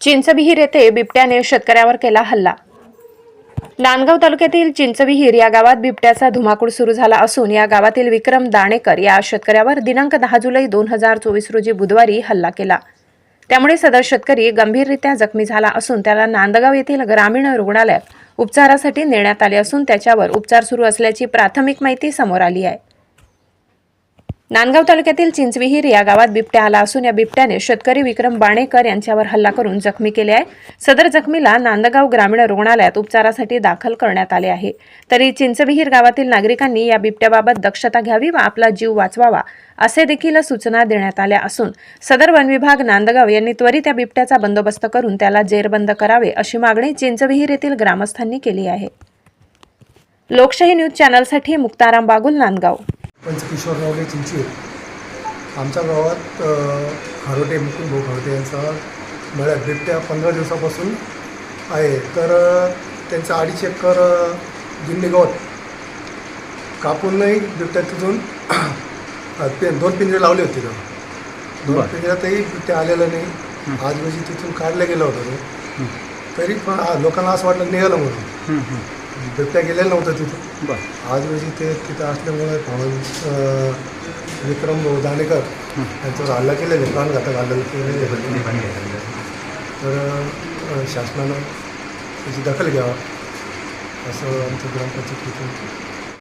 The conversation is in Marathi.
चिंचविहीर येथे बिबट्याने शेतकऱ्यावर केला हल्ला. नांदगाव तालुक्यातील चिंचविहीर या गावात बिबट्याचा धुमाकूळ सुरू झाला असून या गावातील विक्रम दाणेकर या शेतकऱ्यावर दिनांक दहा जुलै दोन हजार चोवीस रोजी बुधवारी हल्ला केला. त्यामुळे सदर शेतकरी गंभीररित्या जखमी झाला असून त्याला नांदगाव येथील ग्रामीण रुग्णालयात उपचारासाठी नेण्यात आले असून त्याच्यावर उपचार सुरू असल्याची प्राथमिक माहिती समोर आली आहे. नांदगाव तालुक्यातील चिंचविहीर या गावात बिबट्या आला असून या बिबट्याने शेतकरी विक्रम बाणेकर यांच्यावर हल्ला करून जखमी केले आहे. सदर जखमीला नांदगाव ग्रामीण रुग्णालयात उपचारासाठी दाखल करण्यात आले आहे. तरी चिंचविहीर गावातील नागरिकांनी या बिबट्याबाबत दक्षता घ्यावी व आपला जीव वाचवावा असे देखील सूचना देण्यात आल्या असून सदर वन विभाग नांदगाव यांनी त्वरित या बिबट्याचा बंदोबस्त करून त्याला जेरबंद करावे अशी मागणी चिंचविहीर येथील ग्रामस्थांनी केली आहे. लोकशाही न्यूज चॅनलसाठी मुक्ताराम बागुल नांदगाव. पंचकिशोर नवले चिंचवीर आमच्या गावात खारोटे मुकुंद भाऊ खारोटे यांचा मळ्यात बिबट्या पंधरा दिवसापासून आहे. तर त्यांचं अडीच एकर जुन्नी गवत कापूनही बिबट्या तिथून अ, पे दोन पिंजरे लावले होते तिथं. दोन. पिंजऱ्यातही बिबट्या आलेलं नाही. आज रोजी तिथून काढलं गेलं होतं तरी पण लोकांना असं वाटलं निघालं म्हणून. बिबट्या गेलेलं नव्हतं तिथं. बर. आज रोजी ते तिथं असल्यामुळे अं, विक्रम भाऊ दाणेकर यांच्यावर हल्ला केलेले प्राणघातक हल्ला केलेले तर अं, शासनानं त्याची दखल घ्यावा. असं आमचं ग्रामपंचायतीतून